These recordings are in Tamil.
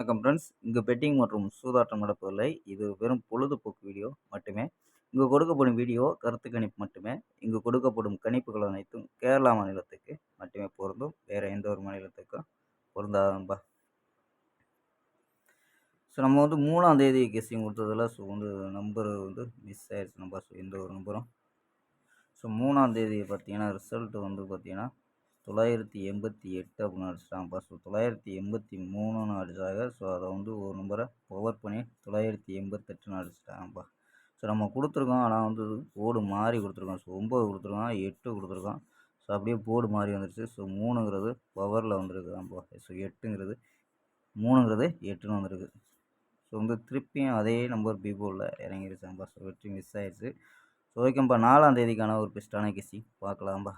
வணக்கம் ஃப்ரெண்ட்ஸ் இங்கு பெட்டிங் மற்றும் சூதாட்டம் நடப்பதில்லை. இது வெறும் பொழுதுபோக்கு வீடியோ மட்டுமே. இங்கு கொடுக்கப்படும் வீடியோ கருத்து கணிப்பு மட்டுமே. இங்கு கொடுக்கப்படும் கணிப்புகள் அனைத்தும் கேரளா மாநிலத்துக்கு மட்டுமே பொருந்தும். வேறு எந்த ஒரு மாநிலத்துக்கும் பொருந்தாதன்பா ஸோ நம்ம வந்து மூணாம் தேதி கெஸ்டிங் கொடுத்ததில் ஸோ வந்து நம்பர் வந்து மிஸ் ஆயிடுச்சு நம்பர் ஸோ எந்த ஒரு நம்பரும். ஸோ மூணாம் தேதி பார்த்தீங்கன்னா ரிசல்ட்டு வந்து பார்த்தீங்கன்னா தொள்ளாயிரத்தி எண்பத்தி எட்டு அப்படின்னு அடிச்சிட்டாங்கப்பா ஸோ தொள்ளாயிரத்தி எண்பத்தி மூணுன்னு அடித்தாங்க ஸோ அதை வந்து ஒரு நம்பரை பவர் பண்ணி தொள்ளாயிரத்தி எண்பத்தெட்டுன்னு அடிச்சிட்டாங்கப்பா ஸோ நம்ம கொடுத்துருக்கோம். ஆனால் வந்து போர்டு மாறி கொடுத்துருக்கோம். ஸோ ஒம்பது கொடுத்துருக்கோம். எட்டு கொடுத்துருக்கோம். ஸோ அப்படியே போர்டு மாறி வந்துருச்சு. ஸோ மூணுங்கிறது பவரில் வந்துருக்குதான்ப்பா ஸோ எட்டுங்கிறது மூணுங்கிறது எட்டுன்னு வந்திருக்கு. ஸோ வந்து திருப்பியும் அதே நம்பர் பீபோவில் போர்டில் இறங்கிருச்சாம்பா ஸோ வெற்றி மிஸ் ஆயிடுச்சு ஸோ ஓகேப்பா நாலாம் தேதிக்கான ஒரு பெஸ்ட்டான கிசி. பார்க்கலாம்ப்பா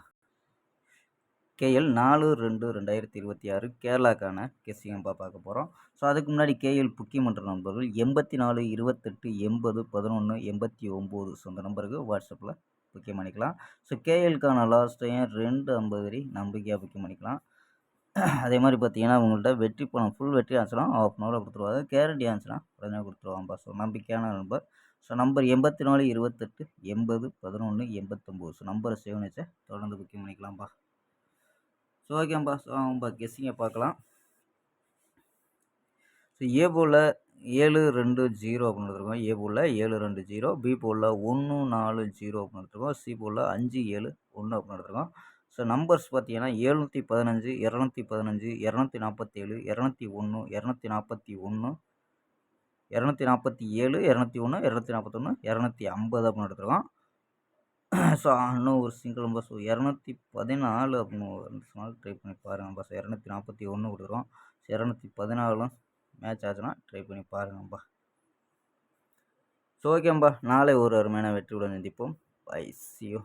கேஎல் நாலு ரெண்டு ரெண்டாயிரத்தி இருபத்தி ஆறு கேரளாக்கான கெஸ்ஸிங்கப்பா பார்க்க போகிறோம் ஸோ அதுக்கு முன்னாடி கேஎல் புக்கிமன்ற நண்பர்கள் எண்பத்தி நாலு இருபத்தெட்டு எண்பது பதினொன்று எண்பத்தி ஒம்பது ஸோ அந்த நம்பருக்கு வாட்ஸ்அப்பில் புக்கிங் பண்ணிக்கலாம். ஸோ கேஎல்க்கான லாஸ்ட் டைம் ரெண்டு ஐம்பது வரி நம்பிக்கையாக புக்கிங் பண்ணிக்கலாம். அதே மாதிரி பார்த்தீங்கன்னா உங்கள்கிட்ட வெற்றி பணம் ஃபுல் வெற்றி ஆச்சுன்னா ஆஃப் அன் ஹவரில் கொடுத்துருவாங்க. கேரண்டி ஆச்சுன்னா உடனே கொடுத்துருவாங்கப்பா ஸோ நம்பிக்கையான நம்பர் ஸோ நம்பர் எண்பத்தி நாலு இருபத்தெட்டு எண்பது பதினொன்று எண்பத்தொம்போது. ஸோ நம்பரை சேவ் வச்சு தொடர்ந்து புக்கிங் பண்ணிக்கலாம்ப்பா ஸோ ஓகேம்பா ஸோ அவன்பா கெஸ்ஸிங்கை பார்க்கலாம். ஸோ ஏ போல் ஏழு ரெண்டு ஜீரோ அப்படின்னு எடுத்துருக்கோம். ஏ போல் ஏழு ரெண்டு ஜீரோ பி போல் ஒன்று நாலு ஜீரோ அப்படின்னு எடுத்துருக்கோம். சி போல் அஞ்சு ஏழு ஒன்று அப்படின்னு எடுத்துருக்கோம். ஸோ நம்பர்ஸ் பார்த்தீங்கன்னா ஏழ்நூற்றி பதினஞ்சு இரநூத்தி பதினஞ்சு இரநூத்தி நாற்பத்தேழு இரநூத்தி ஒன்று இரநூத்தி நாற்பத்தி ஒன்று இரநூத்தி நாற்பத்தி ஏழு இரநூத்தி ஒன்று இரநூத்தி நாற்பத்தொன்று இரநூத்தி ஐம்பது அப்படின்னு எடுத்துருக்கோம். ஸோ இன்னும் ஒரு சிங்கிள் நம்பர் ஸோ இரநூத்தி பதினாலு அப்படின்னு சொன்னால் ட்ரை பண்ணி பாருங்கப்பா ஸோ இரநூத்தி நாற்பத்தி ஒன்று கொடுக்குறோம். ஸோ இரநூத்தி பதினாலும் மேட்ச் ஆச்சுன்னா ட்ரை பண்ணி பாருங்கப்பா. ஸோ ஓகேம்பா நாளை ஒரு அருமையான வெற்றியுடன் சந்திப்போம். By see you